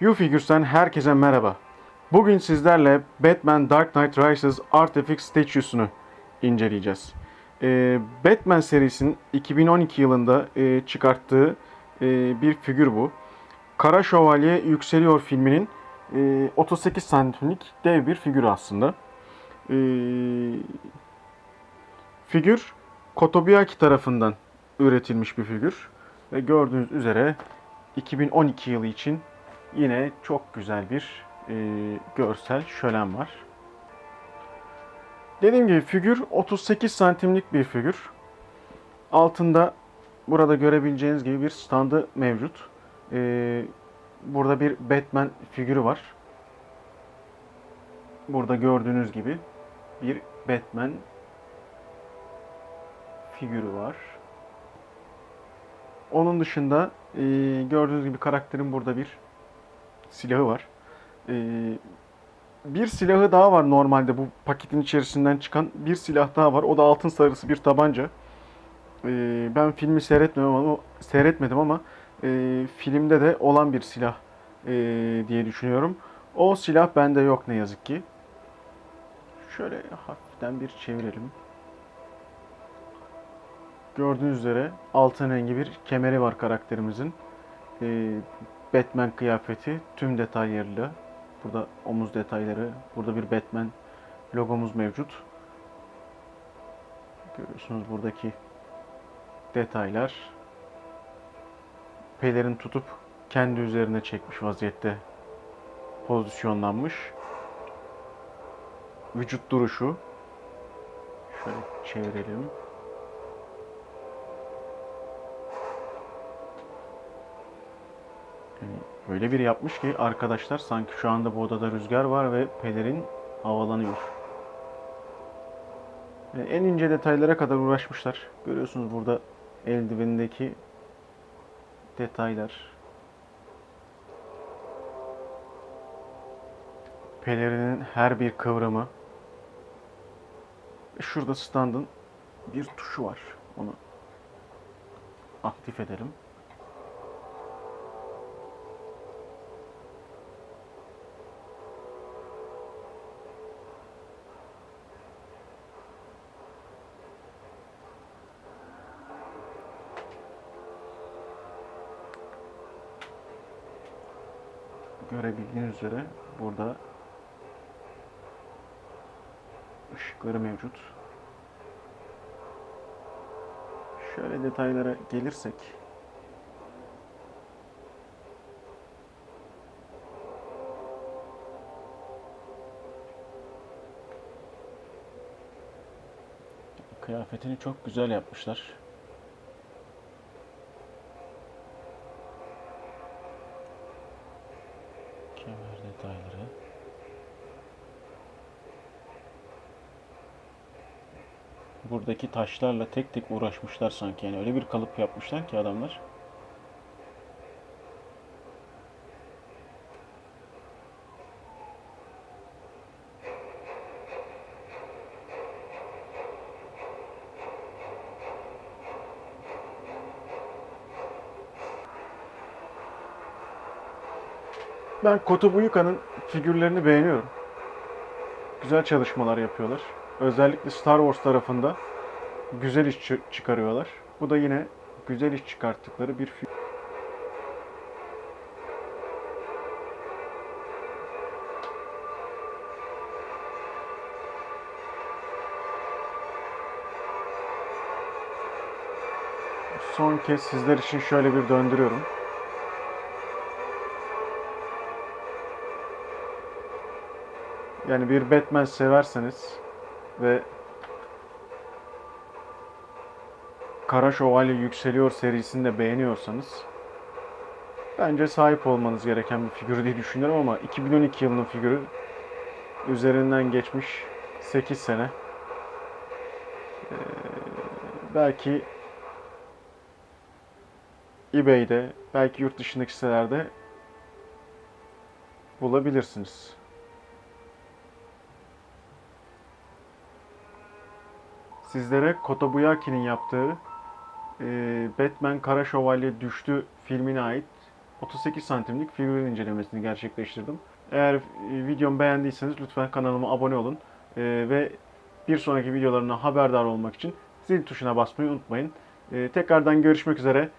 U-Figures'ten herkese merhaba. Bugün sizlerle Batman Dark Knight Rises Artifact Statue'sunu inceleyeceğiz. Ee, Batman serisinin 2012 yılında e, çıkarttığı e, bir figür bu. Kara Şövalye Yükseliyor filminin e, 38 santimlik dev bir figür aslında. E, figür Kotobuaki tarafından üretilmiş bir figür. Ve gördüğünüz üzere 2012 yılı için yine çok güzel bir e, görsel şölen var. Dediğim gibi figür 38 santimlik bir figür. Altında burada görebileceğiniz gibi bir standı mevcut. E, burada bir Batman figürü var. Burada gördüğünüz gibi bir Batman figürü var. Onun dışında e, gördüğünüz gibi karakterin burada bir silahı var. E, bir silahı daha var normalde bu paketin içerisinden çıkan bir silah daha var. O da altın sarısı bir tabanca. E, ben filmi seyretmedim ama seyretmedim ama e, filmde de olan bir silah e, diye düşünüyorum. O silah bende yok ne yazık ki. Şöyle hafiften bir çevirelim. Gördüğünüz üzere altın rengi bir kemeri var karakterimizin. Ee, Batman kıyafeti tüm detaylarıyla. Burada omuz detayları, burada bir Batman logomuz mevcut. Görüyorsunuz buradaki detaylar. Pelerin tutup kendi üzerine çekmiş vaziyette pozisyonlanmış. Vücut duruşu. Şöyle çevirelim. Yani öyle bir yapmış ki arkadaşlar sanki şu anda bu odada rüzgar var ve pelerin havalanıyor. Yani en ince detaylara kadar uğraşmışlar. Görüyorsunuz burada eldivenindeki detaylar. Pelerinin her bir kıvrımı. Şurada standın bir tuşu var. Onu aktif edelim. Görebildiğiniz üzere burada ışıkları mevcut. Şöyle detaylara gelirsek kıyafetini çok güzel yapmışlar. Kemer detayları. Buradaki taşlarla tek tek uğraşmışlar sanki. Yani öyle bir kalıp yapmışlar ki adamlar. Ben Kotobuyuka'nın figürlerini beğeniyorum. Güzel çalışmalar yapıyorlar. Özellikle Star Wars tarafında güzel iş çı- çıkarıyorlar. Bu da yine güzel iş çıkarttıkları bir figür. Son kez sizler için şöyle bir döndürüyorum. Yani bir Batman severseniz ve Kara Şövalye Yükseliyor serisini de beğeniyorsanız bence sahip olmanız gereken bir figür diye düşünüyorum ama 2012 yılının figürü üzerinden geçmiş 8 sene. Ee, belki eBay'de, belki yurt dışındaki sitelerde bulabilirsiniz. Sizlere Kotobuyaki'nin yaptığı e, Batman Kara Şövalye Düştü filmine ait 38 santimlik figürün incelemesini gerçekleştirdim. Eğer e, videomu beğendiyseniz lütfen kanalıma abone olun. E, ve bir sonraki videolarına haberdar olmak için zil tuşuna basmayı unutmayın. E, tekrardan görüşmek üzere.